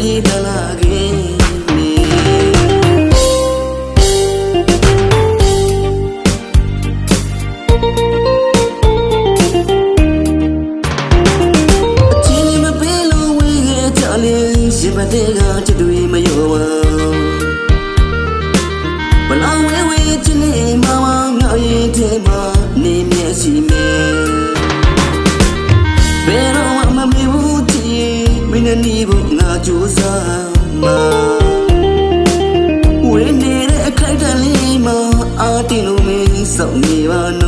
နေ့ မှာဝေးနေတဲ့အခိုက်အတန့်လေးမှာအာတင်လို့မင်းစောင့်နေပါနော်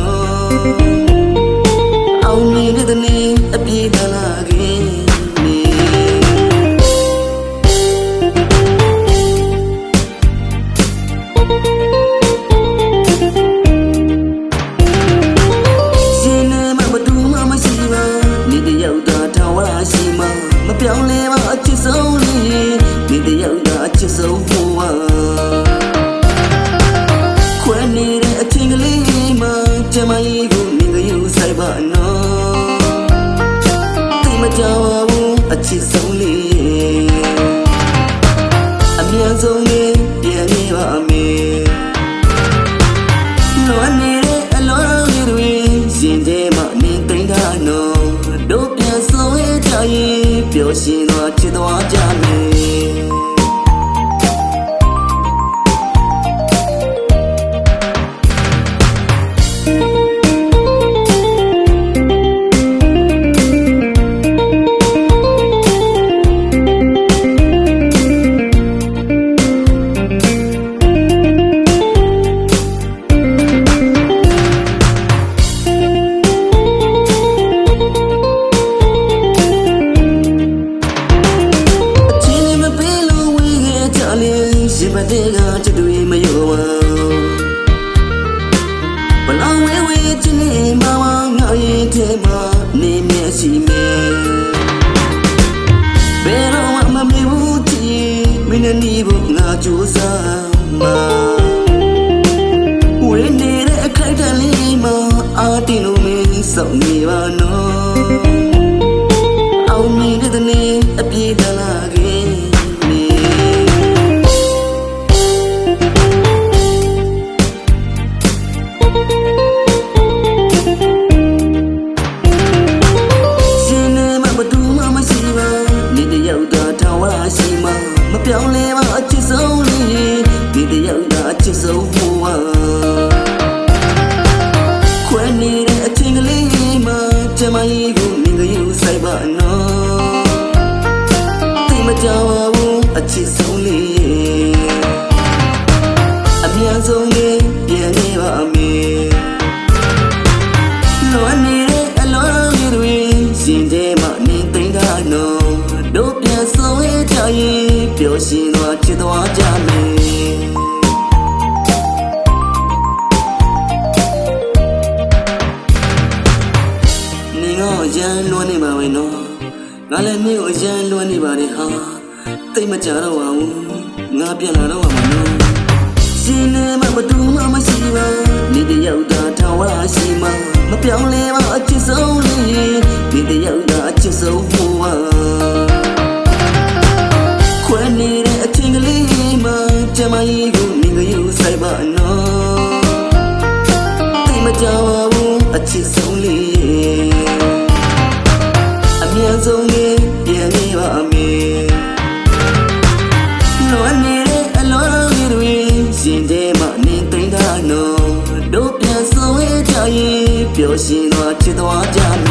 ချစ်ဆုံးဟိုပါခွဲနေတဲ့အချင်းကလေးမှာကျမကြီးကိုမင်းကယူဆိုင်ပါနော်သိမကြောက်ဘူးအချစ်ဆုံးလေးအမြန်ဆုံးလေးပြန်နေပါမယ်လွန်နေတဲ့အလွန်လေးတွေရှင်တဲ့မနေသိမ့်တာနော်တို့ပြန်ဆိုရကြရင်ပျော်ရွှင်သွား ရှင်မတဲ့ကချစ်တွေမယောဝဘလောင်ဝဲဝဲချစ်နေမှာဝငါရဲ့ထဲမှာနေမျက်ရှိမဲဘယ်တော့မှမမေ့ဘူးချစ်မင်းနဲ့နေဖို့ငါကြိုးစားမှာဝေးနေတဲ့အခိုက်အတန့်လေးမှာအာတင်လို့မင်းစောင့်နေပါနော်အောင်မြင်တဲ့နေ့အပြေးတလာ ကြောက်ဘူးအချစ်ဆုံးလေးအမြန်ဆုံးလေးပြန်နေပါမယ်လွန်နေတဲ့အလွန်လေးတွေရှင်တဲ့မနေသိမ့်တာနော်တို့ပြန်ဆိုရကြရင်ပျော်ရွှင်သွားချစ်သွားကြမယ်နေငေါ့ရမ်းလွန်နေပါပဲနော် ငါလည်းနေကိုရမ်းလွန်နေပါတယ်ဟာသိမ့်မကြတော့ပါဘူးငါပြန်လာတော့ပါမနော်ရှင်နေမမတူမမရှိပါနေတယောက်သာထာဝရရှိမမပြောင်းလဲပါအချစ်ဆုံးလေးနေတယောက်သာ ရကြရင်ပျော်ရွှင်သွားချစ်သွားကြမယ်